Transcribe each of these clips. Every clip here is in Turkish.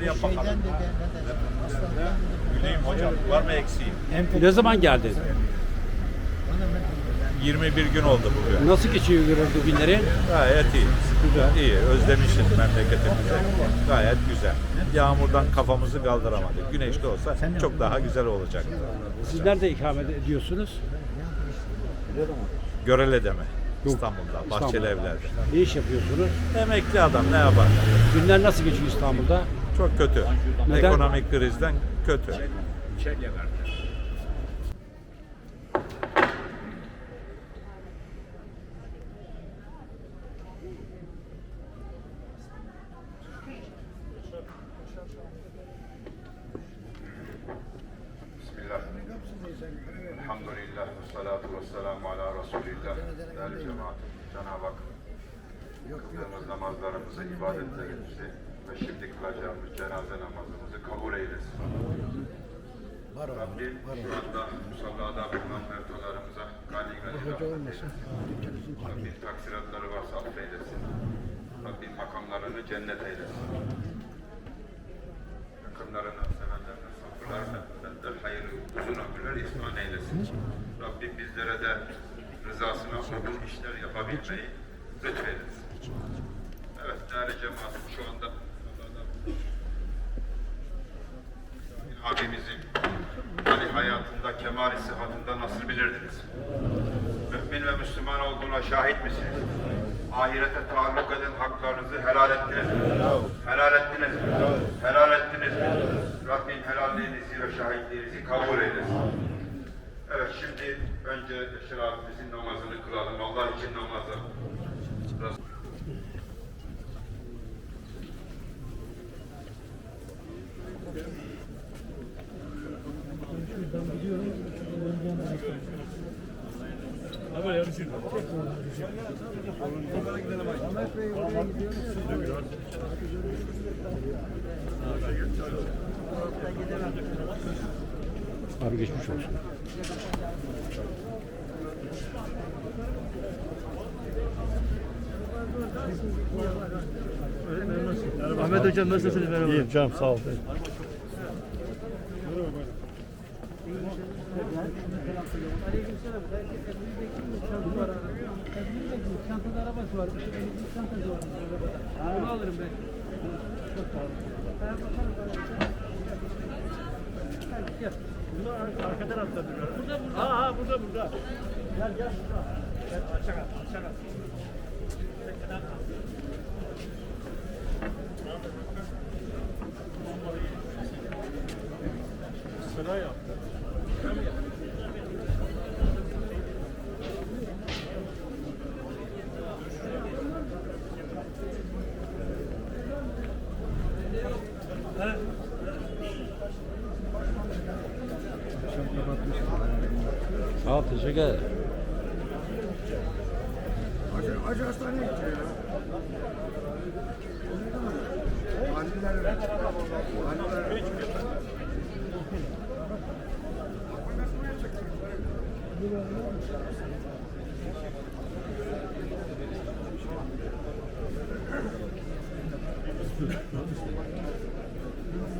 Şeyden de hastalıktan Güleyim hocam. Var mı eksiğim? Ne zaman geldin? 21 gün oldu bugün. Nasıl geçiyor bu günleri? Gayet iyi. Güzel. İyi. Özlemişiz memleketimizi. Gayet güzel. Yağmurdan kafamızı kaldıramadık. Güneşli olsa çok daha güzel olacak. Siz nerede ikamet ediyorsunuz? Görele'de mi? İstanbul'da, İstanbul'da. Bahçeli Evler'de. Ne iş yapıyorsunuz? Emekli adam ne yapar? Günler nasıl geçiyor İstanbul'da? Çok kötü. Neden? Ekonomik krizden kötü. Bismillah. Elhamdülillah. Salatu ve selamu ala Resulillah. Değerli cemaat. Cenab-ı Hak kıldığımız namazlarımızı, ibadetlerimizi ve şimdi kılacağımız cenaze namazımızı kabul eylesin. Rabbim şu anda musallada bulunan mertolarımıza gani gani. Rabbim taksiratları varsa affeylesin. Rabbim makamlarını cennet eylesin. yakınlarına, sevenlerine, sabırlarına, benden hayırlı, uzun ömürler ihsan eylesin. Rabbim bizlere de rızasına uygun işler yapabilmeyi lütfeylesin. Evet, değerli cemaatim şu anda abimizin hani hayatında, kemali sıhhatında nasıl bilirdiniz? Mümin ve Müslüman olduğuna şahit misiniz? Ahirete taalluk eden haklarınızı helal ettiniz mi? Helal ettiniz mi? Helal ettiniz mi? Rabbim helalliğinizi ve şahitliğinizi kabul eylesin. Evet şimdi önce Beşir abimizin namazını kılalım. Allah için namazı. Abi geçmiş olsun. Ahmet Hocam nasılsınız? Merhaba. İyiyim canım sağ ol. Gel. Burada arka tarafta duruyor. Burada burada. Ha ha burada burada. Gel gel burada. Gel aşağı at aşağı at. Sıra yap. Sağ ol, teşekkür ederim. Acı hastaneye gidiyor ya. Anneler ver.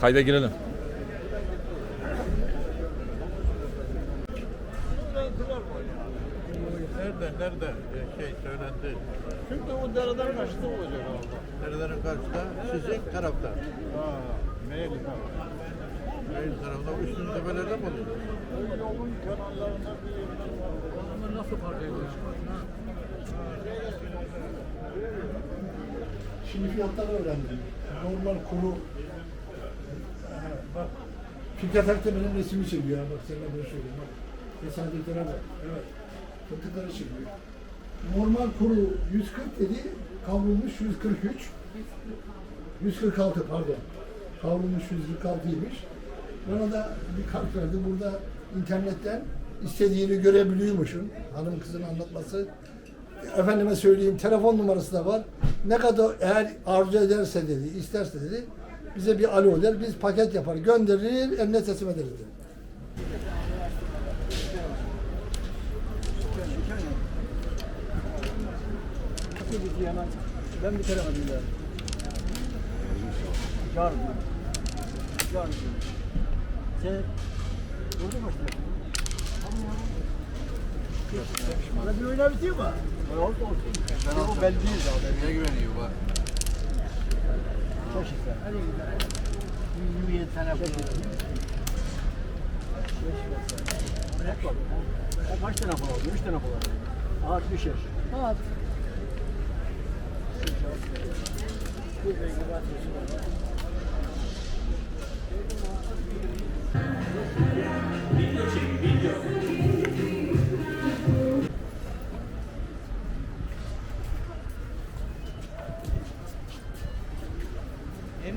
Kayda girelim. Nerede, nerede şey söylendi? Çünkü o dereden kaçtı olacak orada. Nerelerin karşıda? Sizin tarafta. Ha, Eğri tarafta üstün tepelerde mi oluyor? Adamlar nasıl fark ediyor? Şimdi fiyatları öğrendim. Normal kuru bak Fikret benim resmi çekiyor. Bak sana böyle söyleyeyim. Bak. Tesadüflere bak. Evet. Fındıkları çekiyor. Normal kuru 140 dedi. Kavrulmuş 143. 146 pardon. Kavrulmuş 146'ymış. Bana da bir kart verdi. Burada internetten istediğini görebiliyormuşsun. Hanım kızın anlatması. Efendime söyleyeyim telefon numarası da var. Ne kadar eğer arzu ederse dedi, isterse dedi bize bir alo der. Biz paket yapar, gönderir, emniyet teslim ederiz hemen? Ben bitiremedim daha. Yarın. Yarın. Sen mı başlıyorsun? Bana bir oynar bitiyor mu? Olsun olsun. Ben o belli değil zaten. Ne güveniyor bak. Çok işte. Hadi gidelim. 27 tane yapalım. Bırak bak. O kaç tane falan oldu? 3 tane falan. Ağaç düşer. Ağaç. Emre.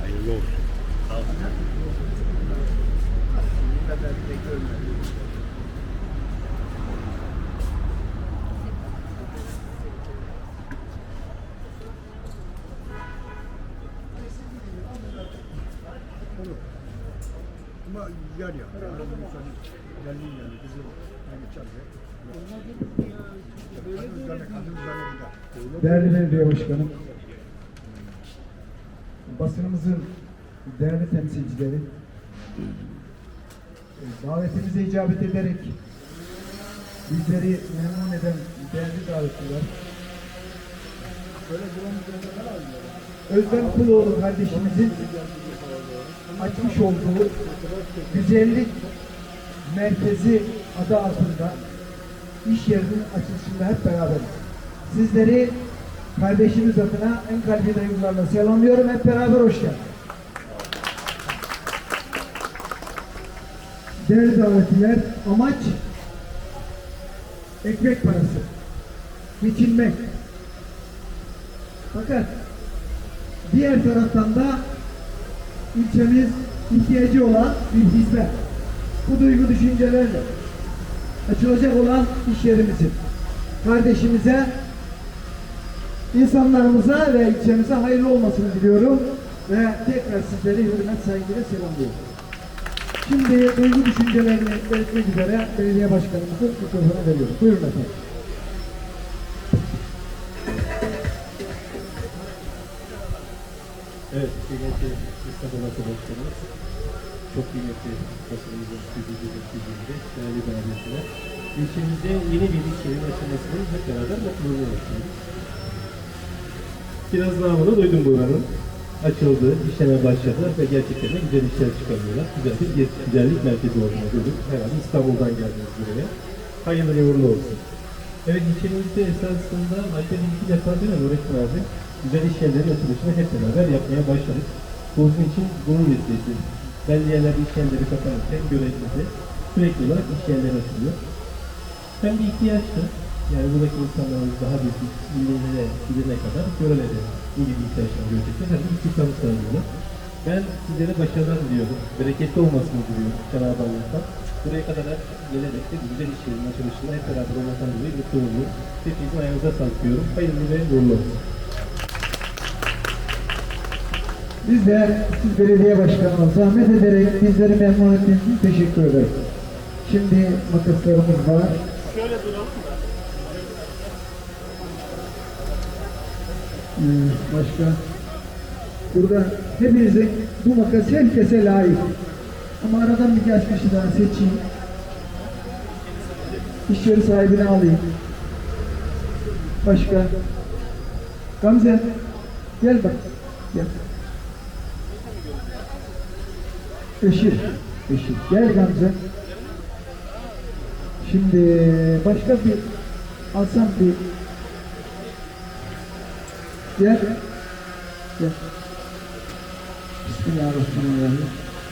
Hayırlı olsun. Ama yer ya. Geldiğin yani kızı yani içeride. Kadın üzerine, kadın üzerine gider. Değerli belediye başkanım, basınımızın değerli temsilcileri, davetimize icabet ederek bizleri memnun eden değerli davetliler, Özlem Kuloğlu kardeşimizin açmış olduğu güzellik merkezi adı altında iş yerinin açılışında hep beraberiz. Sizleri kardeşimiz adına en kalbi duygularla selamlıyorum. Hep beraber hoş geldiniz. Değerli davetliler, amaç ekmek parası, geçinmek. Fakat diğer taraftan da ilçemiz ihtiyacı olan bir hizmet. Bu duygu düşüncelerle açılacak olan iş yerimizin kardeşimize, insanlarımıza ve ilçemize hayırlı olmasını diliyorum ve tekrar sizleri hürmet saygıyla selamlıyorum. Şimdi duygu düşüncelerini belirtmek üzere belediye başkanımızı mikrofona veriyorum. Buyurun efendim. Kıymetli İstanbul arkadaşlarımız, çok kıymetli basınımızın stüdyosu stüdyosu, değerli davetliler. İlçemizde yeni bir iş yerinin açılmasının hep beraber mutluluğunu yaşıyoruz. Biraz bunu duydum buranın. Açıldı, işleme başladı ve gerçekten de güzel işler çıkarıyorlar. Güzel bir güzellik merkezi olduğunu duyduk. Herhalde İstanbul'dan geldiniz buraya. Hayırlı uğurlu olsun. Evet ilçemizde esasında Alper'in iki defa değil mi abi? Güzel iş yerleri açılışını hep beraber yapmaya başladık. Bu bizim için bunun vesilesi. Belli yerlerde iş yerleri kapanırken görevimizde sürekli olarak iş yerleri açılıyor. Hem bir ihtiyaçtı. Yani buradaki insanlarımız daha bir bilimlere gidene kadar görelerde bu gibi ihtiyaçlar görecekler. Hem de istihdamı sağlıyorlar. Ben sizlere başarılar diliyorum. Bereketli olmasını diliyorum Cenab-ı Allah'tan. Buraya kadar gelerek de güzel iş yerinin açılışında hep beraber olmaktan dolayı mutlu oluyorum. Hepinizin ayağınıza sağlık diyorum. Hayırlı ve uğurlu olsun. Biz de siz belediye başkanına zahmet ederek bizleri memnun ettiğiniz için teşekkür ederiz. Şimdi makaslarımız var. Şöyle duralım da. Ee, başka Burada hepinizin bu makas herkese layık. Ama aradan birkaç kişi daha seçeyim. İş yeri sahibini alayım. Başka? Gamze gel bak. Gel. Beşir. Beşir. Gel Gamze. Şimdi başka bir alsam bir gel. Gel. Bismillahirrahmanirrahim.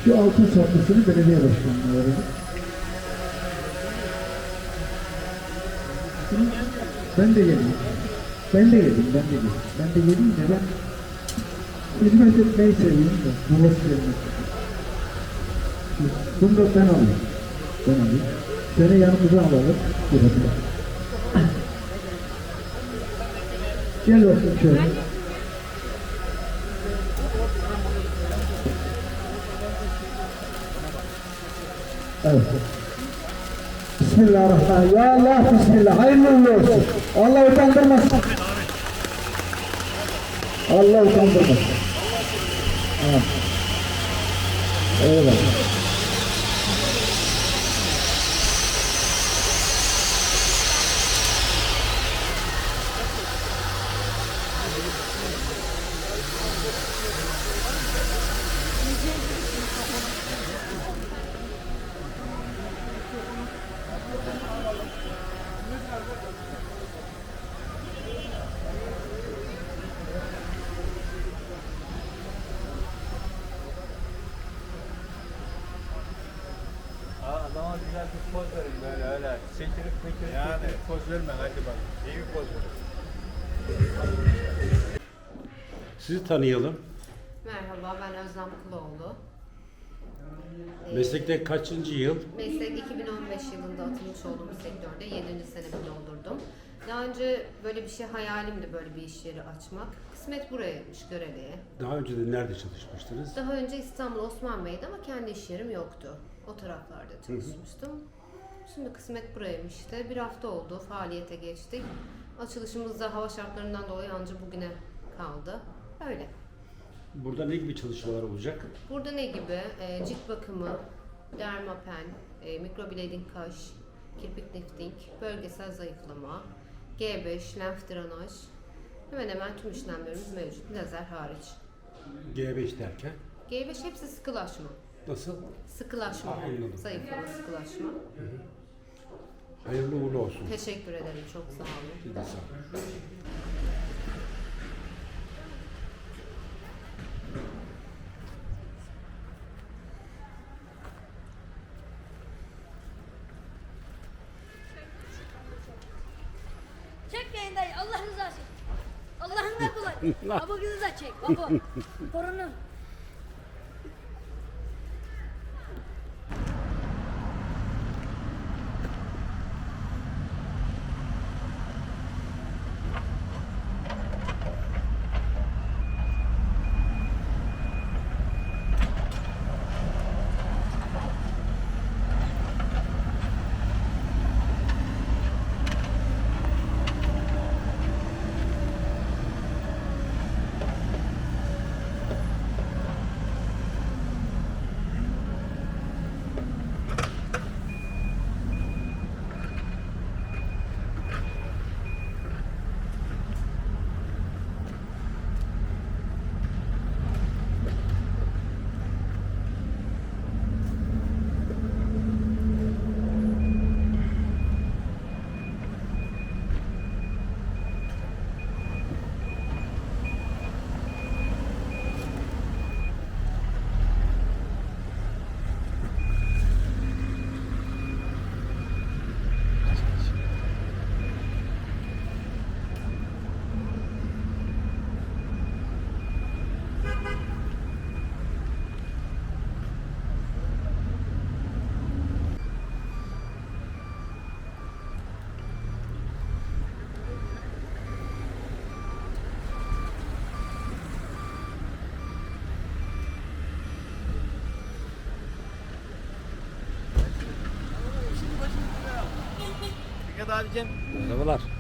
Şu altın saplısını belediye başkanına verelim. Ben de geleyim. Ben de geleyim, ben de geleyim. Ben de geleyim de ben hizmet etmeyi seviyorum da. Namaz kılmak. Bunu da ben alayım. Ben alayım. Seni yanımıza alalım. Burada. Gel bakayım şöyle. Evet. Bismillahirrahmanirrahim. Ya Allah Bismillah. Hayırlı olsun. Allah utandırmasın. Allah utandırmasın. Evet. Eyvallah. Adama güzel bir poz verin böyle öyle. Çekilip çekilip yani. poz verme hadi bak. İyi bir poz ver. Sizi tanıyalım. Merhaba, ben Özlem Kuloğlu. Ee, Meslekte kaçıncı yıl? Meslek 2015 yılında atılmış olduğum sektörde 7. senemi doldurdum. Daha önce böyle bir şey hayalimdi, böyle bir iş yeri açmak. Kısmet burayaymış, Görele'ye. Daha önce de nerede çalışmıştınız? Daha önce İstanbul Osman Bey'de ama kendi iş yerim yoktu. O taraflarda çalışmıştım. Şimdi kısmet burayaymış işte. Bir hafta oldu, faaliyete geçtik. Açılışımız da hava şartlarından dolayı ancak bugüne kaldı. Öyle. Burada ne gibi çalışmalar olacak? Burada ne gibi? E, cilt bakımı, dermapen, e, mikroblading kaş, kirpik lifting, bölgesel zayıflama, G5, lenf drenaj, hemen hemen tüm işlemlerimiz mevcut, lazer hariç. G5 derken G5 hepsi sıkılaşma. nasıl? Sıkılaşma, Anladım. zayıflama, sıkılaşma. Hayırlı uğurlu olsun. Teşekkür ederim, çok sağ olun. Siz de sağ olun. Check. One more. Corona. Fikret abicim Merhabalar.